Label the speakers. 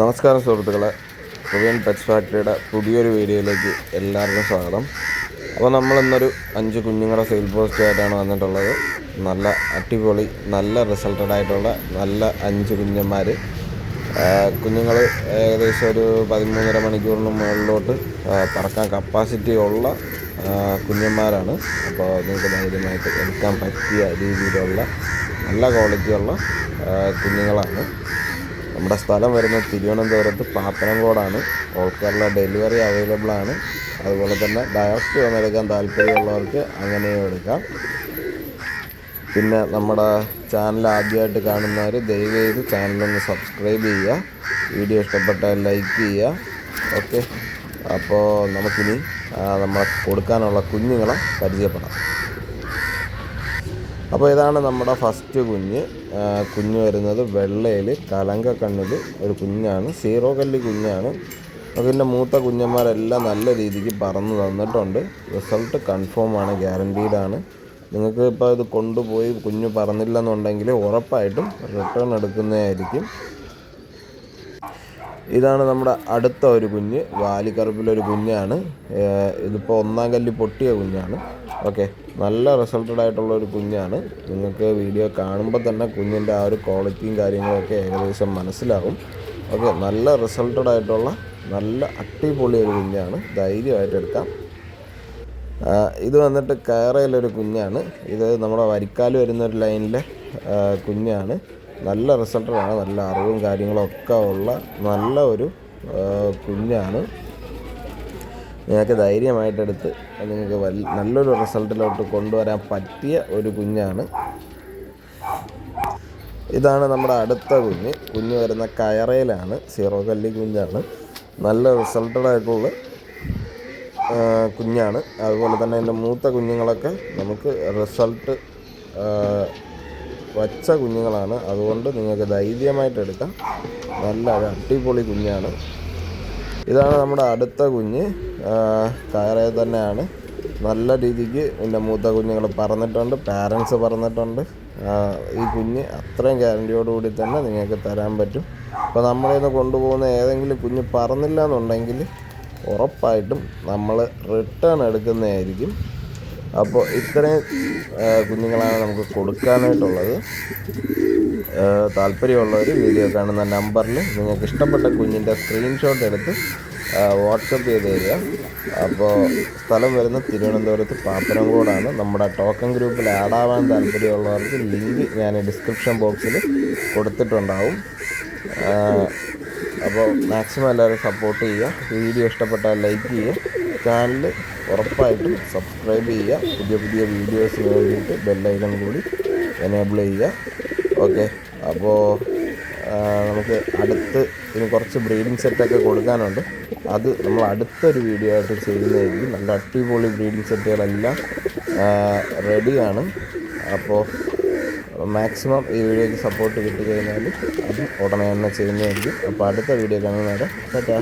Speaker 1: നമസ്കാരം സുഹൃത്തുക്കളെ. പുതിയൻ ടച്ച് ഫാക്ടറിയുടെ പുതിയൊരു വീഡിയോയിലേക്ക് എല്ലാവർക്കും സ്വാഗതം. അപ്പോൾ നമ്മളിന്നൊരു അഞ്ച് കുഞ്ഞുങ്ങളുടെ സെയിൽ പോസ്റ്റ് ആയിട്ടാണ് വന്നിട്ടുള്ളത്. നല്ല അടിപൊളി നല്ല റിസൾട്ടഡ് ആയിട്ടുള്ള നല്ല അഞ്ച് കുഞ്ഞന്മാർ കുഞ്ഞുങ്ങൾ ഏകദേശം ഒരു പതിമൂന്നര മണിക്കൂറിന് മുകളിലോട്ട് പറക്കാൻ കപ്പാസിറ്റി ഉള്ള കുഞ്ഞന്മാരാണ്. അപ്പോൾ നിങ്ങൾക്ക് ധൈര്യമായിട്ട് എടുക്കാൻ പറ്റിയ രീതിയിലുള്ള നല്ല ക്വാളിറ്റിയുള്ള കുഞ്ഞുങ്ങളാണ്. നമ്മുടെ സ്ഥലം വരുന്നത് തിരുവനന്തപുരത്ത് പാപ്പനംകോടാണ്. ഓൾ കേരള ഡെലിവറി അവൈലബിൾ ആണ്. അതുപോലെ തന്നെ ഡയറക്റ്റ് വന്നെടുക്കാൻ താല്പര്യമുള്ളവർക്ക് അങ്ങനെയും എടുക്കാം. പിന്നെ നമ്മുടെ ചാനൽ ആദ്യമായിട്ട് കാണുന്നവർ ദയവ് ചെയ്ത് ചാനലൊന്ന് സബ്സ്ക്രൈബ് ചെയ്യുക. വീഡിയോ ഇഷ്ടപ്പെട്ടാൽ ലൈക്ക് ചെയ്യുക. ഓക്കെ. അപ്പോൾ നമുക്കിനി നമ്മൾ കൊടുക്കാനുള്ള കുഞ്ഞുങ്ങളെ പരിചയപ്പെടാം. അപ്പോൾ ഇതാണ് നമ്മുടെ ഫസ്റ്റ് കുഞ്ഞ്. കുഞ്ഞ് വരുന്നത് വെള്ളയിൽ കലങ്ക കണ്ണിൽ ഒരു കുഞ്ഞാണ്. സീറോ കല്ലി കുഞ്ഞാണ്. അതിന്റെ മൂത്ത കുഞ്ഞന്മാരെല്ലാം നല്ല രീതിക്ക് പറന്ന് തന്നിട്ടുണ്ട്. റിസൾട്ട് കൺഫേം ആണ് ഗ്യാരന്റീഡാണ് നിങ്ങൾക്ക് ഇപ്പോൾ ഇത് കൊണ്ടുപോയി കുഞ്ഞ് പറന്നില്ലെന്നുണ്ടെങ്കിൽ ഉറപ്പായിട്ടും റിട്ടേൺ എടുക്കുന്നതായിരിക്കും. ഇതാണ് നമ്മുടെ അടുത്ത ഒരു കുഞ്ഞ് വാലിക്കറുപ്പിലൊരു കുഞ്ഞാണ്. ഇതിപ്പോൾ ഒന്നാം കല്ലി പൊട്ടിയ കുഞ്ഞാണ്. ഓക്കെ നല്ല റിസൾട്ടഡ് ആയിട്ടുള്ള ഒരു കുഞ്ഞാണ്. നിങ്ങൾക്ക് വീഡിയോ കാണുമ്പോൾ തന്നെ കുഞ്ഞിന്റെ ആ ഒരു ക്വാളിറ്റിയും കാര്യങ്ങളൊക്കെ ഏകദേശം മനസ്സിലാകും ഓക്കെ നല്ല റിസൾട്ടഡ് ആയിട്ടുള്ള നല്ല അടിപൊളി ഒരു കുഞ്ഞാണ്. ധൈര്യമായിട്ട് എടുക്കാം. ഇത് വന്നിട്ട് കയറയിലൊരു കുഞ്ഞാണ്. ഇത് നമ്മുടെ വരിക്കാൽ വരുന്ന ഒരു ലൈനിലെ കുഞ്ഞാണ്. നല്ല റിസൾട്ടാണ്. നല്ല അറിവും കാര്യങ്ങളൊക്കെ ഉള്ള നല്ല ഒരു കുഞ്ഞാണ്. നിങ്ങൾക്ക് ധൈര്യമായിട്ടെടുത്ത് നിങ്ങൾക്ക് വൽ നല്ലൊരു റിസൾട്ടിലോട്ട് കൊണ്ടുവരാൻ പറ്റിയ ഒരു കുഞ്ഞാണ്. ഇതാണ് നമ്മുടെ അടുത്ത കുഞ്ഞ്. കുഞ്ഞ് വരുന്ന കയറയിലാണ്. സീറോ കല്ലി കുഞ്ഞാണ്. നല്ല റിസൾട്ടഡായിട്ടുള്ള കുഞ്ഞാണ്. അതുപോലെ തന്നെ എന്റെ മൂത്ത കുഞ്ഞുങ്ങളൊക്കെ നമുക്ക് റിസൾട്ട് വച്ച കുഞ്ഞുങ്ങളാണ്. അതുകൊണ്ട് നിങ്ങൾക്ക് ധൈര്യമായിട്ട് എടുക്കാം. നല്ല ഒരു അടിപൊളി കുഞ്ഞാണ്. ഇതാണ് നമ്മുടെ അടുത്ത കുഞ്ഞ്. കയറെ തന്നെയാണ്. നല്ല രീതിക്ക് എന്റെ മൂത്ത കുഞ്ഞുങ്ങൾ പറഞ്ഞിട്ടുണ്ട് പാരൻസ് പറഞ്ഞിട്ടുണ്ട്. ഈ കുഞ്ഞ് അത്രയും ഗ്യാരന്റിയോടുകൂടി തന്നെ നിങ്ങൾക്ക് തരാൻ പറ്റും. അപ്പോൾ നമ്മളിൽ നിന്ന് കൊണ്ടുപോകുന്ന ഏതെങ്കിലും കുഞ്ഞ് പറന്നില്ല എന്നുണ്ടെങ്കിൽ ഉറപ്പായിട്ടും നമ്മൾ റിട്ടേൺ എടുക്കുന്നതായിരിക്കും. അപ്പോൾ ഇത്രയും കുഞ്ഞുങ്ങളാണ് നമുക്ക് കൊടുക്കാനായിട്ടുള്ളത്. താല്പര്യമുള്ളവർ വീഡിയോ കാണുന്ന നമ്പറിൽ നിങ്ങൾക്ക് ഇഷ്ടപ്പെട്ട കുഞ്ഞിന്റെ സ്ക്രീൻഷോട്ട് എടുത്ത് വാട്സപ്പ് ചെയ്ത് തരിക. അപ്പോൾ സ്ഥലം വരുന്ന തിരുവനന്തപുരത്ത് പാപ്പനംകോടാണ്. നമ്മുടെ ടോക്കൺ ഗ്രൂപ്പിൽ ആഡ് ആവാൻ താല്പര്യമുള്ളവർക്ക് ലിങ്ക് ഞാൻ ഡിസ്ക്രിപ്ഷൻ ബോക്സിൽ കൊടുത്തിട്ടുണ്ടാവും. അപ്പോൾ മാക്സിമം എല്ലാവരും സപ്പോർട്ട് ചെയ്യുക. വീഡിയോ ഇഷ്ടപ്പെട്ടാൽ ലൈക്ക് ചെയ്യുക. ചാനൽ ഉറപ്പായിട്ടും സബ്സ്ക്രൈബ് ചെയ്യുക. പുതിയ പുതിയ വീഡിയോസിന് വേണ്ടിയിട്ട് ബെല്ലൈക്കൺ കൂടി എനേബിൾ ചെയ്യുക. ഓക്കെ അപ്പോൾ നമുക്ക് അടുത്ത് ഇനി കുറച്ച് ബ്രീഡിംഗ് സെറ്റൊക്കെ കൊടുക്കാനുണ്ട്. അത് നമ്മൾ അടുത്തൊരു വീഡിയോ ആയിട്ട് ചെയ്യുന്നതായിരിക്കും. നല്ല അടിപൊളി ബ്രീഡിംഗ് സെറ്റുകളെല്ലാം റെഡിയാണ് അപ്പോൾ മാക്സിമം ഈ വീഡിയോയ്ക്ക് സപ്പോർട്ട് കിട്ടി കഴിഞ്ഞാൽ അത് ഉടനെ തന്നെ ചെയ്യുന്നതായിരിക്കും. അപ്പോൾ അടുത്ത വീഡിയോ കാണുന്നവരെ ടാറ്റാ.